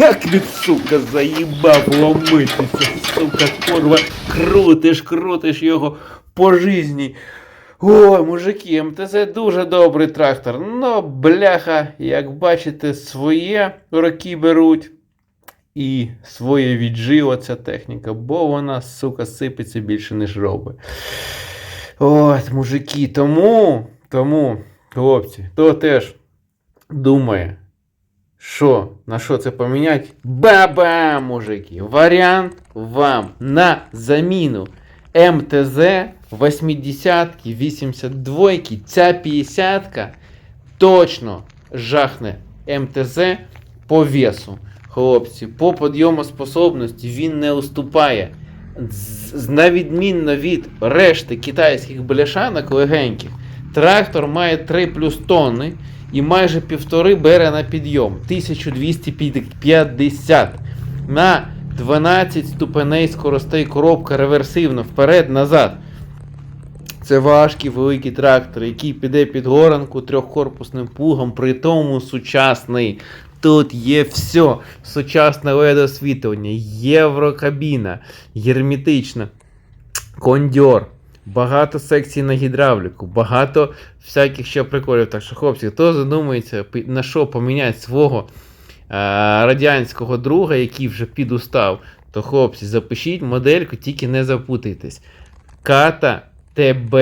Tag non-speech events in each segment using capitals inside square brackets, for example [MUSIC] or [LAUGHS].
Як він, сука, заїбав ломитися, сука, курва, крутиш, крутиш його по житті. О, мужики, МТЗ дуже добрий трактор. Ну, бляха, як бачите, своє роки беруть. І своє віджила ця техніка, бо вона, сука, сипеться більше, ніж робить. От, мужики, тому, тому, хлопці, хто теж думає, що, на що це поміняти? Ба-бам, мужики! Варіант вам на заміну МТЗ 80 82 ця 50 точно жахне МТЗ по весу. Хлопці, по підйомоспособності він не уступає. На відмінно від решти китайських бляшанок легеньких, трактор має 3 плюс тонни і майже півтори бере на підйом 1250 на 12 ступеней скоростей коробка реверсивно вперед-назад. Це важкий великий трактор, який піде під горанку трьохкорпусним плугом, при тому сучасний. Тут є все. Сучасне LED освітлення, єврокабіна, герметична, кондьор, багато секцій на гідравліку, багато всяких ще приколів. Так що, хлопці, хто задумається, на що поміняти свого е, радянського друга, який вже підустав, то хлопці, запишіть модельку, тільки не запутайтесь. Ката ТБ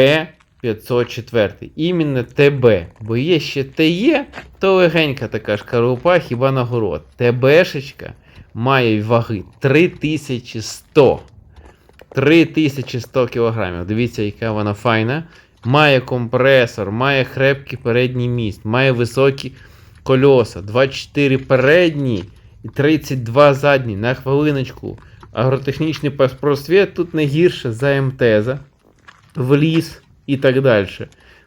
504. Іменно ТБ. Бо є ще ТЕ, то легенька така шкарупа, хіба на город. ТБшечка має ваги 3100. 3100 кг. Дивіться, яка вона файна. Має компресор, має хрепкий передній міст, має високі кольоса, 24 передні і 32 задні. На хвилиночку. Агротехнічний просвіт тут не гірше за МТЗа, в ліс і так далі.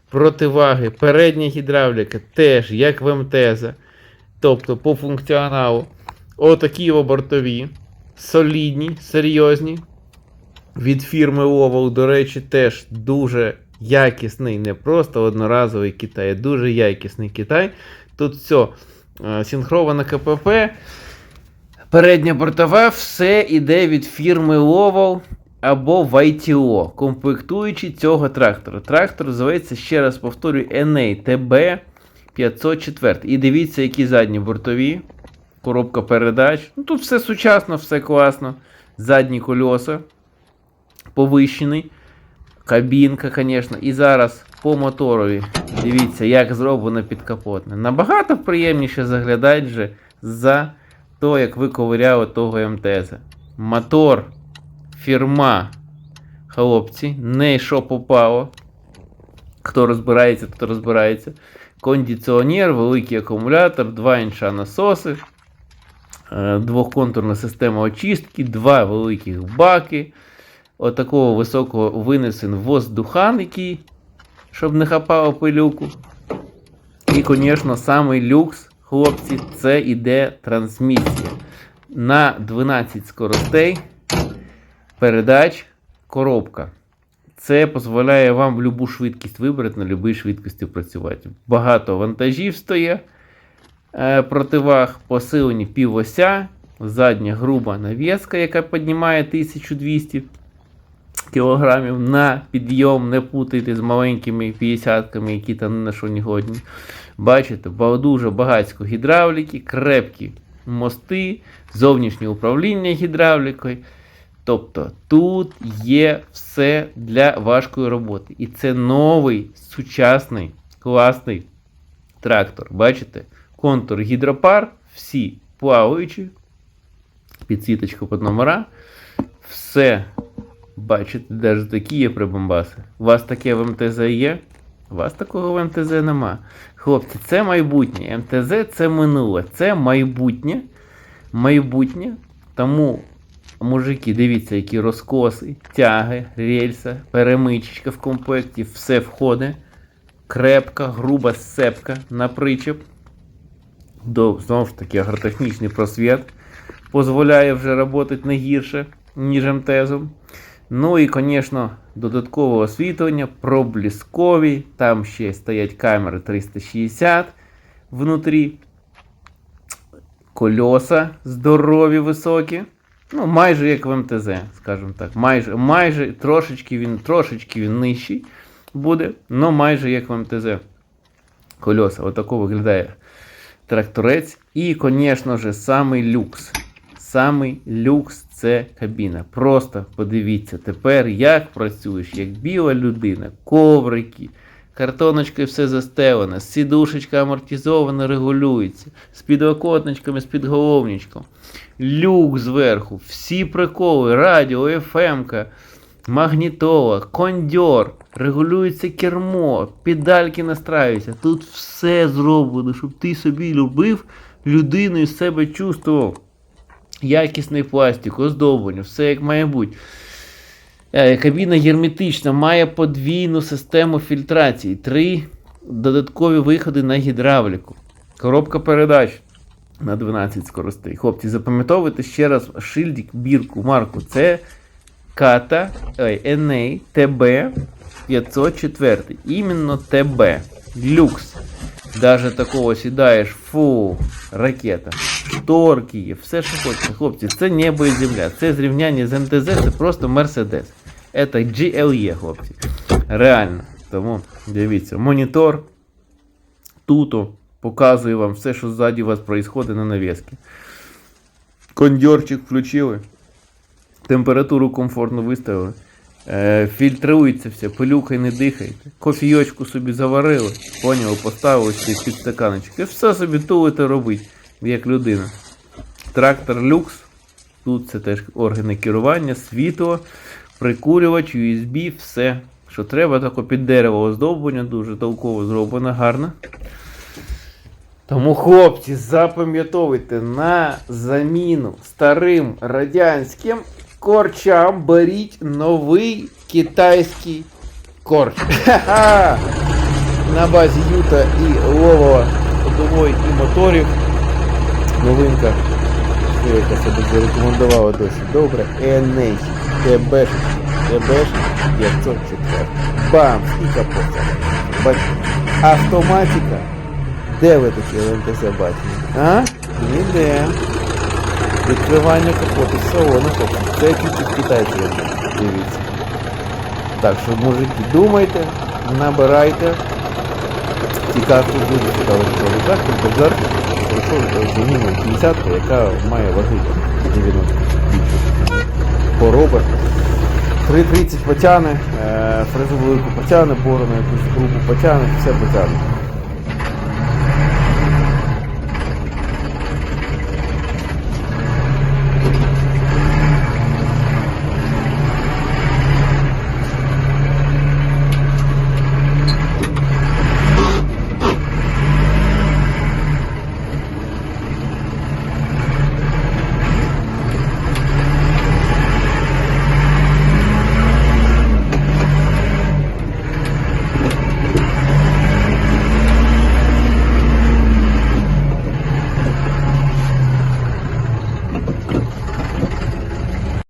Противаги, передня гідравліка теж, як в МТЗа. Тобто по функціоналу. Отакі о бортові, солідні, серйозні. Від фірми Oval, до речі, теж дуже якісний, не просто одноразовий Китай, а дуже якісний Китай. Тут все е, синхровано КПП. Передня бортова, все іде від фірми Oval або YTO, комплектуючи цього трактора. Трактор називається, ще раз повторюю, NA TB 504. І дивіться, які задні бортові. Коробка передач. Ну, тут все сучасно, все класно. Задні кольоса повищений. Кабінка, звісно. І зараз по моторові. Дивіться, як зроблено підкапотне. Набагато приємніше заглядати вже за то, як ви ковиряли того МТЗ. Мотор, фірма, хлопці, не що попало. Хто розбирається, хто розбирається. Кондиціонер, великий акумулятор, 2 інча насоси, е, двохконтурна система очистки, два великих баки. Отакого високого винесен воздухан, який, щоб не хапало пилюку. І, звісно, самий люкс, хлопці, це іде трансмісія. На 12 скоростей передач коробка. Це дозволяє вам будь-яку швидкість вибрати, на будь-якій швидкості працювати. Багато вантажів стоє е, противаг, посилені півося, задня груба навіска, яка піднімає 1200 кілограмів на підйом, не путайте з маленькими 50-ками, які там на що не годні. Бачите, дуже багатсько гідравліки, крепкі мости, зовнішнє управління гідравлікою. Тобто тут є все для важкої роботи. І це новий, сучасний, класний трактор. Бачите? Контур гідропар, всі плаваючі, підсвіточка під номера. Все Бачите, навіть такі є прибамбаси. У вас таке в МТЗ є? У вас такого в МТЗ нема. Хлопці, це майбутнє. МТЗ це минуле. Це майбутнє. Майбутнє. Тому, мужики, дивіться, які розкоси, тяги, рельса, перемичечка в комплекті, все входить. Крепка, груба сцепка на причеп. До, знову ж таки, агротехнічний просвіт. Позволяє вже працювати не гірше, ніж МТЗом. Ну і, звісно, додаткове освітлення, пробліскові. Там ще стоять камери 360 внутрі. Кольоса здорові, високі. Ну, майже як в МТЗ, скажімо так. Майже, майже трошечки він, трошечки він нижчий буде, але майже як в МТЗ. Кольоса. Отако виглядає тракторець. І, звісно ж, самий люкс. Самий люкс це кабіна. Просто подивіться тепер, як працюєш, як біла людина, коврики, картоночкою все застелене, сідушечка амортизована, регулюється, з підлокотничками, з підголовничком, люк зверху, всі приколи, радіо, ФМ-ка, магнітола, кондьор, регулюється кермо, педальки настраюються. Тут все зроблено, щоб ти собі любив людину і себе чувствував. Якісний пластик, оздоблення, все як має бути. Е, Кабіна герметична, має подвійну систему фільтрації, три додаткові виходи на гідравліку. Коробка передач на 12 скоростей. Хлопці, запам'ятовуйте ще раз шильдик, бірку, марку. Це Ката NA TB 504. Іменно ТБ. Люкс. Даже такого сідаєш, фу, ракета. Шторки є, все, що хочете. Хлопці, це небо і земля. Це зрівняння з МТЗ, це просто Мерседес. Це GLE, хлопці. Реально. Тому дивіться, монітор. Туто показує вам все, що ззаді у вас відбувається на навіски. Кондьорчик включили. Температуру комфортно виставили. Е, фільтрується все, пилюкай не дихайте. Кофійочку собі заварили, поняли, поставили собі під стаканочок. І все собі тулите робить, як людина. Трактор люкс. Тут це теж органи керування, світло, прикурювач, USB, все. Що треба, таке під дерево оздоблення, дуже толково зроблено, гарно. Тому, хлопці, запам'ятовуйте на заміну старим радянським корчам беріть новий китайський корч. [LAUGHS] На базі Юта і Ловова ходової і моторів. Новинка. Що яка себе зарекомендувала досі. Добре. Еней. ТБ. ТБ 504. Бам! І капота. Бачите. Автоматика. Де ви такі ЛМТЗ бачили? А? Ніде. Відкривання капоту салону, хлопці. Це тільки китайці. Дивіться. Так що, мужики, думайте, набирайте. Цікавте дуже цікаво продажах, базар пройшов заміну 50, яка має ваги 90 По Пороба. 3.30 потяне, е, фрезу велику потяне, борону якусь грубу потяне, все потяне.